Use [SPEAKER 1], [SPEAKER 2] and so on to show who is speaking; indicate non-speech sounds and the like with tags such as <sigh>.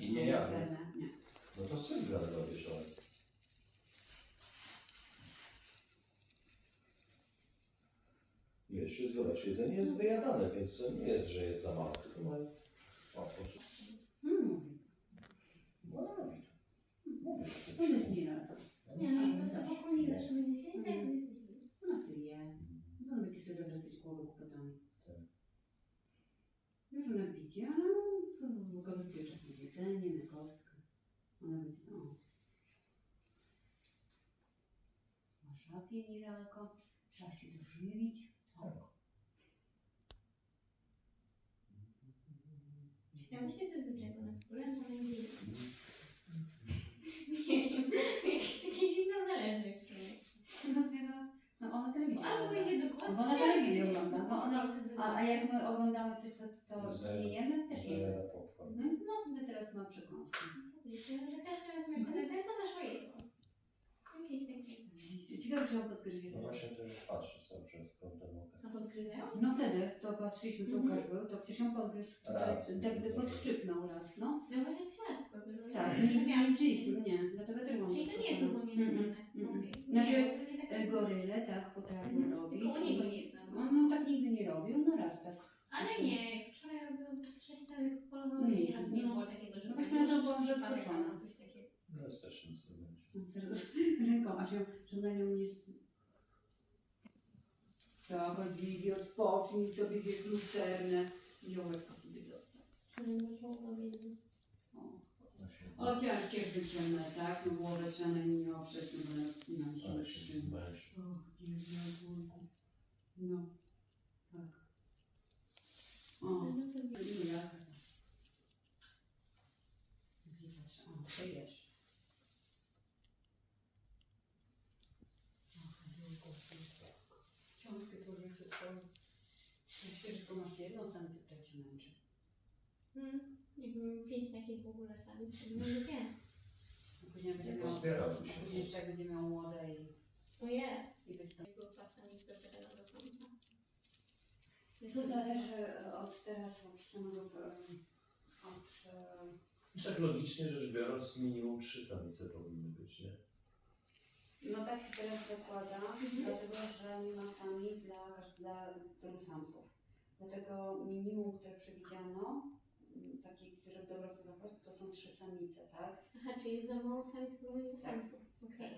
[SPEAKER 1] I nie ja, nie?
[SPEAKER 2] Nie.
[SPEAKER 1] No to Sylwia robisz, ale... Wiesz, zobacz, jedzenie jest wyjadane, więc to nie jest, że jest za mało, tylko ma... O, proszę.
[SPEAKER 2] Mm.
[SPEAKER 1] No, robi. Mówię.
[SPEAKER 2] To jest miara.
[SPEAKER 3] Nie, no, po prostu spokojnie też będzie się tak nie
[SPEAKER 2] U nas je. No będzie sobie zawracać głowę kłopotami.
[SPEAKER 1] Tak.
[SPEAKER 2] Już ona widzi, ale wykorzystuje czas na jedzenie, na kostkę. Ona będzie o. Masz rację, Niralko. Trzeba się dożywić.
[SPEAKER 1] Tak.
[SPEAKER 3] Ja myślę, że zwyczajnego na którym mam nadzieję. Nie wiem, <laughs> jakieś takie zimno zależy w sumie.
[SPEAKER 2] No zwierzę, no ona telewizję
[SPEAKER 3] Albo
[SPEAKER 2] ogląda.
[SPEAKER 3] idzie do kostki.
[SPEAKER 2] Bo ona telewizję ogląda. No ona,
[SPEAKER 3] sobie
[SPEAKER 2] a, a jak my oglądamy coś, to, to
[SPEAKER 1] Zaja-
[SPEAKER 2] nie jemy? Też jemy. No więc ona sobie teraz ma przekąski.
[SPEAKER 3] Wiecie, za każdym razem jak kolega, to naszło jedno. Jakieś takie.
[SPEAKER 2] Ciekawe, czy on podgryzie.
[SPEAKER 1] No właśnie, to jest patrzy cały czas kątem oka.
[SPEAKER 3] A podgryzają?
[SPEAKER 2] No wtedy, co patrzyliśmy, co
[SPEAKER 3] Mhm.
[SPEAKER 2] Łukasz był, to przecież on podgryzł,
[SPEAKER 1] Raz.
[SPEAKER 2] tak jakby podszczypnął raz, no.
[SPEAKER 3] No właśnie ciastko zrobiłem.
[SPEAKER 2] Tak,
[SPEAKER 3] nie miałam
[SPEAKER 2] widzieliśmy, nie, dlatego też mam
[SPEAKER 3] Czyli to nie jest ogólnie
[SPEAKER 2] Mm,
[SPEAKER 3] normalne.
[SPEAKER 2] mm, mm. Znaczy,
[SPEAKER 3] tak-
[SPEAKER 2] E, Goryle tak potrafią
[SPEAKER 3] Mhm.
[SPEAKER 2] robić.
[SPEAKER 3] Tylko u niego nie jest
[SPEAKER 2] No,
[SPEAKER 3] normalne.
[SPEAKER 2] no tak nigdy nie robił, no raz tak.
[SPEAKER 3] Ale nie, wczoraj robiłem przez sześć razy polowały
[SPEAKER 2] No
[SPEAKER 3] i
[SPEAKER 2] nic,
[SPEAKER 3] raz
[SPEAKER 2] no.
[SPEAKER 3] nie było takiego, że
[SPEAKER 2] No właśnie na to byłam zaskoczona.
[SPEAKER 3] coś takiego.
[SPEAKER 1] No jest też nic nie będzie.
[SPEAKER 2] Teraz <laughs> ręką, że na nią nie... chodź Lizi, odpocznij sobie zjedz lucernę. I ołówka sobie dostał. O. O, ciężkie życie, no, tak? No głowę trzeba na nim nie oprzeć, no bo nie
[SPEAKER 1] Ale się
[SPEAKER 2] trzymać.
[SPEAKER 1] zmęczy.
[SPEAKER 2] Och, Jezu, No, tak. O. Nie, ja. Zobacz, o, to jesz. Och, Jezu, Książkę tworzę przed tobą. Myślę, że tylko masz jedną samicę, która cię męczy.
[SPEAKER 3] Hmm, jakbym pięć takich w ogóle samic, to bym nie wiem.
[SPEAKER 2] A później będzie
[SPEAKER 1] Nie
[SPEAKER 2] miał,
[SPEAKER 1] pozbierałby
[SPEAKER 2] a
[SPEAKER 1] się.
[SPEAKER 2] później jeszcze jak będzie miał młode i,
[SPEAKER 3] O jest.
[SPEAKER 2] i to.
[SPEAKER 3] Jego klasa nic dobrego do słońca.
[SPEAKER 2] To zależy od teraz, od samego, e, od, e,
[SPEAKER 1] Tak logicznie rzecz biorąc, minimum trzy samice powinny być, nie?
[SPEAKER 2] no tak się teraz zakłada, dlatego że nie ma samic dla, dla tylu samców. Dlatego minimum, które przewidziano, m, takie, które dorosły po prostu, to są trzy samice, tak?
[SPEAKER 3] Aha, czyli jest za mało samic w porównaniu do
[SPEAKER 2] Tak.
[SPEAKER 3] samców. Okej.